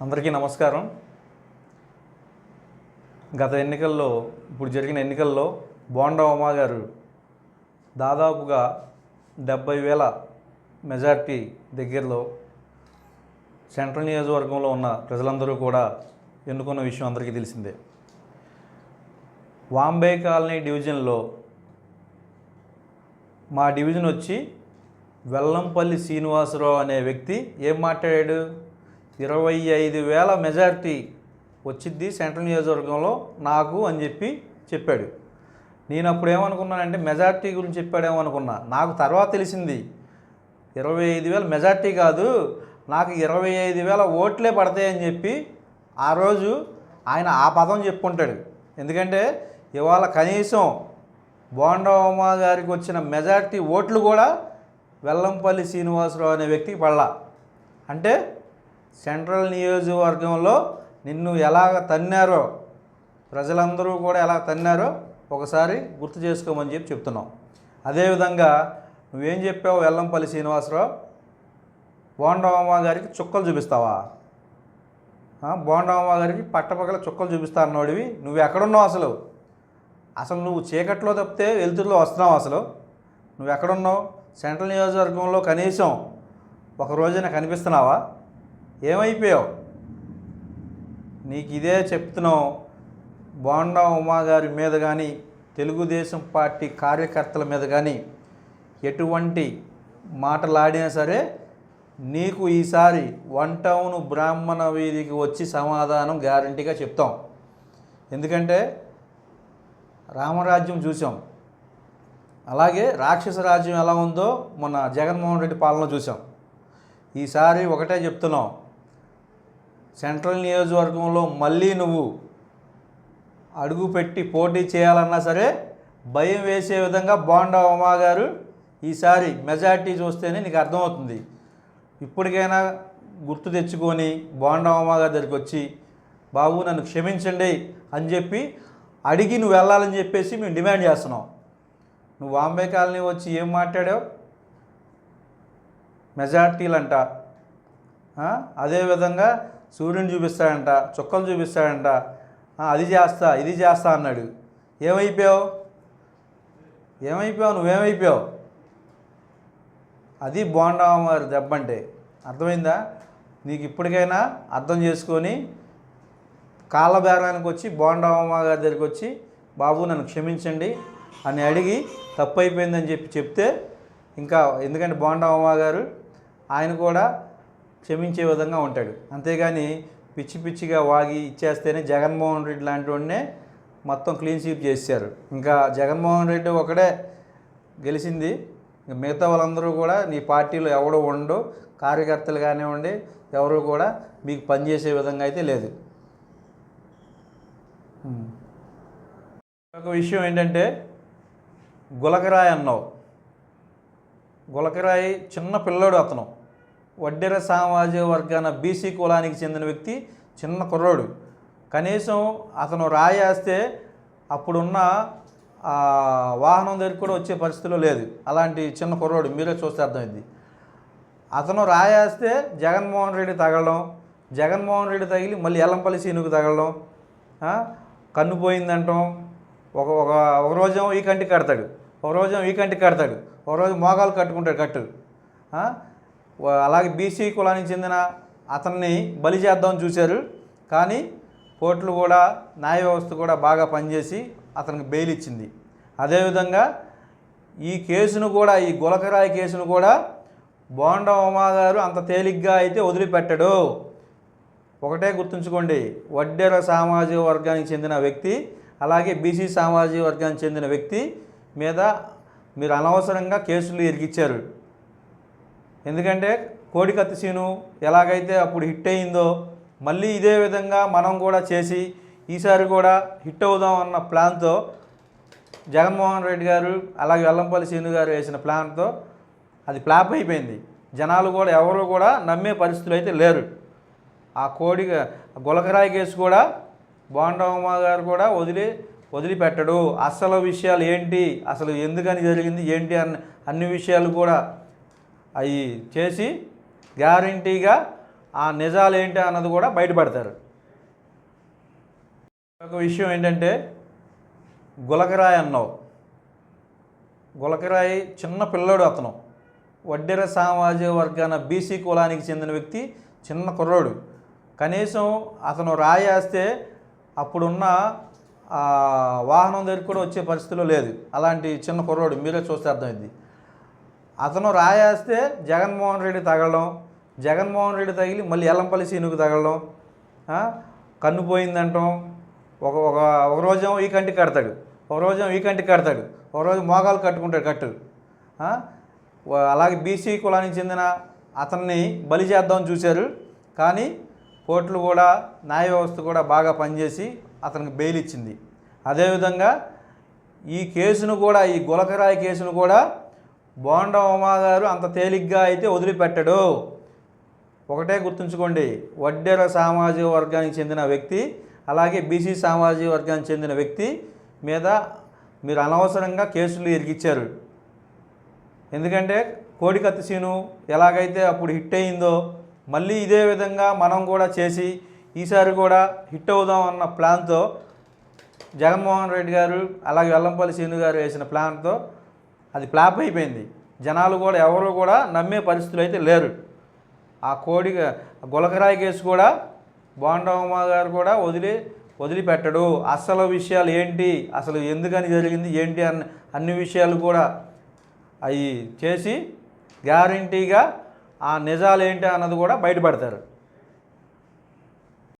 అందరికీ నమస్కారం. గత ఎన్నికల్లో ఇప్పుడు జరిగిన ఎన్నికల్లో బోండా ఉమా గారు దాదాపుగా డెబ్బై వేల మెజార్టీ దగ్గరలో సెంట్రల్ నియోజకవర్గంలో ఉన్న ప్రజలందరూ కూడా ఎన్నుకున్న విషయం అందరికీ తెలిసిందే. వాంబే కాలనీ డివిజన్లో మా డివిజన్ వచ్చి వెల్లంపల్లి శ్రీనివాసరావు అనే వ్యక్తి ఏం మాట్లాడాడు? ఇరవై ఐదు వేల మెజారిటీ వచ్చింది సెంట్రల్ నియోజకవర్గంలో నాకు అని చెప్పి చెప్పాడు. నేను అప్పుడు ఏమనుకున్నానంటే మెజార్టీ గురించి చెప్పాడేమో అనుకున్నా. నాకు తర్వాత తెలిసింది ఇరవై ఐదు వేల మెజార్టీ కాదు నాకు ఇరవై ఐదు వేల ఓట్లే పడతాయని చెప్పి ఆ రోజు ఆయన ఆ పదం చెప్పుకుంటాడు. ఎందుకంటే ఇవాళ కనీసం బోండవమ్మ గారికి వచ్చిన మెజార్టీ ఓట్లు కూడా వెల్లంపల్లి శ్రీనివాసరావు అనే వ్యక్తికి పడలా. అంటే సెంట్రల్ నియోజకవర్గంలో నిన్ను ఎలాగ తన్నారో ప్రజలందరూ కూడా ఎలా తన్నారో ఒకసారి గుర్తు చేసుకోమని చెప్పి చెప్తున్నాం. అదేవిధంగా నువ్వేం చెప్పావు వెల్లంపల్లి శ్రీనివాసరావు? బోండమ్మ గారికి చుక్కలు చూపిస్తావా? బోండమ్మ గారికి పట్టపక్కల చుక్కలు చూపిస్తా అన్నోడివి. నువ్వు ఎక్కడున్నావు అసలు? అసలు నువ్వు చీకట్లో తప్పితే వెలుతురులో వస్తున్నావు అసలు. నువ్వు ఎక్కడున్నావు? సెంట్రల్ నియోజకవర్గంలో కనీసం ఒక రోజైనా కనిపిస్తున్నావా? ఏమైపోయావు? నీకు ఇదే చెప్తున్నావు బోండా ఉమా గారి మీద కానీ తెలుగుదేశం పార్టీ కార్యకర్తల మీద కానీ ఎటువంటి మాటలాడినా సరే నీకు ఈసారి వన్ టౌన్ బ్రాహ్మణ వీధికి వచ్చి సమాధానం గ్యారంటీగా చెప్తాం. ఎందుకంటే రామరాజ్యం చూసాం. అలాగే రాక్షస రాజ్యం ఎలా ఉందో మొన్న జగన్మోహన్ రెడ్డి పాలన చూసాం. ఈసారి ఒకటే చెప్తున్నాం. సెంట్రల్ నియోజకవర్గంలో మళ్ళీ నువ్వు అడుగుపెట్టి పోటీ చేయాలన్నా సరే భయం వేసే విధంగా బాండ ఉమా గారు ఈసారి మెజార్టీ చూస్తేనే నీకు అర్థమవుతుంది. ఇప్పటికైనా గుర్తు తెచ్చుకొని బాండ ఉమా గారి దగ్గరికి వచ్చి బాబు నన్ను క్షమించండి అని చెప్పి అడిగి నువ్వు వెళ్ళాలని చెప్పేసి మేము డిమాండ్ చేస్తున్నాం. నువ్వు బాంబే కాలనీ వచ్చి ఏం మాట్లాడావు? మెజార్టీలంట. అంట అదేవిధంగా సూర్యుని చూపిస్తాడంట చుక్కలు చూపిస్తాడంట. అది చేస్తా ఇది చేస్తా అన్నాడు. ఏమైపోయావు? ఏమైపోయావు? నువ్వేమైపోయావు? అది బోండా దెబ్బ అంటే అర్థమైందా? నీకు ఇప్పటికైనా అర్థం చేసుకొని కాళ్ళ వచ్చి బోండా గారి దగ్గరికి వచ్చి బాబు నన్ను క్షమించండి. అని అడిగి తప్పు అయిపోయిందని చెప్పి చెప్తే ఇంకా ఎందుకంటే బోండా గారు ఆయన కూడా క్షమించే విధంగా ఉంటాడు. అంతేగాని పిచ్చి పిచ్చిగా వాగి ఇచ్చేస్తేనే జగన్మోహన్ రెడ్డి లాంటి వాడినే మొత్తం క్లీన్ స్వీప్ చేశారు ఇంకా జగన్మోహన్ రెడ్డి ఒకడే గెలిచింది. ఇంకా మిగతా వాళ్ళందరూ కూడా నీ పార్టీలో ఎవడు ఉండడు కార్యకర్తలు కానివ్వండి ఎవరు కూడా మీకు పనిచేసే విధంగా అయితే లేదు. ఒక విషయం ఏంటంటే గులకరాయి అన్నావు. గులకరాయి చిన్న పిల్లోడు అతను. వడ్డెర సామాజిక వర్గాన బీసీ కులానికి చెందిన వ్యక్తి చిన్న కుర్రోడు. కనీసం అతను రాయేస్తే అప్పుడున్న వాహనం దగ్గర కూడా వచ్చే పరిస్థితిలో లేదు. అలాంటి చిన్న కుర్రోడు మీరే చూస్తే అర్థమైంది. అతను రాయేస్తే జగన్మోహన్ రెడ్డి తగలడం జగన్మోహన్ రెడ్డి తగిలి మళ్ళీ ఎల్లంపల్లి సీనుకు తగలడం కన్ను పోయిందంటాం ఒక ఒక ఒక రోజేమో ఈ కంటికి కడతాడు. ఒక రోజేమో ఈ కంటికి కడతాడు. ఒక రోజు మోగాలు కట్టుకుంటాడు కట్టు. అలాగే బీసీ కులానికి చెందిన అతన్ని బలి చేద్దామని చూశారు. కానీ కోర్టులు కూడా న్యాయ వ్యవస్థ కూడా బాగా పనిచేసి అతనికి బెయిల్ ఇచ్చింది. అదేవిధంగా ఈ కేసును కూడా ఈ గులకరాయి కేసును కూడా బోండ ఉమా గారు అంత తేలిగ్గా అయితే వదిలిపెట్టడు. ఒకటే గుర్తుంచుకోండి వడ్డెర సామాజిక వర్గానికి చెందిన వ్యక్తి అలాగే బీసీ సామాజిక వర్గానికి చెందిన వ్యక్తి మీద మీరు అనవసరంగా కేసులు ఇరికిచ్చారు. ఎందుకంటే కోడికత్తి సీను ఎలాగైతే అప్పుడు హిట్ అయిందో మళ్ళీ ఇదే విధంగా మనం కూడా చేసి ఈసారి కూడా హిట్ అవుదాం అన్న ప్లాన్తో జగన్మోహన్ రెడ్డి గారు అలాగే వెల్లంపల్లి సీను గారు వేసిన ప్లాన్తో అది ఫ్లాప్ అయిపోయింది. జనాలు కూడా ఎవరు కూడా నమ్మే పరిస్థితులు అయితే లేరు. ఆ కోడి గులకరాయి కేసు కూడా బోండమ్మ గారు కూడా వదిలి వదిలిపెట్టడు. అసలు విషయాలు ఏంటి అసలు ఎందుకని జరిగింది ఏంటి అన్న అన్ని విషయాలు కూడా అవి చేసి గ్యారంటీగా ఆ నిజాలు ఏంటి అన్నది కూడా బయటపడతారు. ఒక విషయం ఏంటంటే గులకరాయి అన్నావు. గులకరాయి చిన్న పిల్లోడు అతను. వడ్డెర సామాజిక వర్గాన బీసీ కులానికి చెందిన వ్యక్తి చిన్న కుర్రోడు. కనీసం అతను రాయేస్తే అప్పుడున్న వాహనం దగ్గర కూడా వచ్చే పరిస్థితిలో లేదు. అలాంటి చిన్న కుర్రోడు మీరే చూస్తే అర్థమైంది. అతను రాయేస్తే జగన్మోహన్ రెడ్డి తగలడం జగన్మోహన్ రెడ్డి తగిలి మళ్ళీ ఎల్లంపల్లి సీనుకు తగలడం కన్ను పోయిందంటాం. ఒక ఒక ఒక రోజేమో ఈ కంటికి కడతాడు ఒక రోజేమో ఈ కంటికి కడతాడు ఒక రోజు మోగాలు కట్టుకుంటాడు కట్టు అలాగే బీసీ కులానికి చెందిన అతన్ని బలి చేద్దామని చూశారు. కానీ కోర్టులు కూడా న్యాయ వ్యవస్థ కూడా బాగా పనిచేసి అతనికి బెయిల్ ఇచ్చింది. అదేవిధంగా ఈ కేసును కూడా ఈ గులకరాయి కేసును కూడా బోండ ఉమాగారు అంత తేలిగ్గా అయితే వదిలిపెట్టడు. ఒకటే గుర్తుంచుకోండి వడ్డెర సామాజిక వర్గానికి చెందిన వ్యక్తి అలాగే బీసీ సామాజిక వర్గానికి చెందిన వ్యక్తి మీద మీరు అనవసరంగా కేసులు ఇరికిచ్చారు ఎందుకంటే కోడికత్తి సీను ఎలాగైతే అప్పుడు హిట్ అయిందో మళ్ళీ ఇదే విధంగా మనం కూడా చేసి ఈసారి కూడా హిట్ అవుదాం అన్న ప్లాన్తో జగన్మోహన్ రెడ్డి గారు అలాగే వెల్లంపల్లి సీను గారు వేసిన ప్లాన్తో అది ఫ్లాప్ అయిపోయింది. జనాలు కూడా ఎవరు కూడా నమ్మే పరిస్థితులు అయితే లేరు. ఆ కోడి గులకరాయి కేసు కూడా బోండమ్మ గారు కూడా వదిలి వదిలిపెట్టడు. అసలు విషయాలు ఏంటి? అసలు ఎందుకని జరిగింది? ఏంటి? అన్న అన్ని విషయాలు కూడా అవి చేసి గ్యారంటీగా ఆ నిజాలు ఏంటి అన్నది కూడా బయటపడతారు.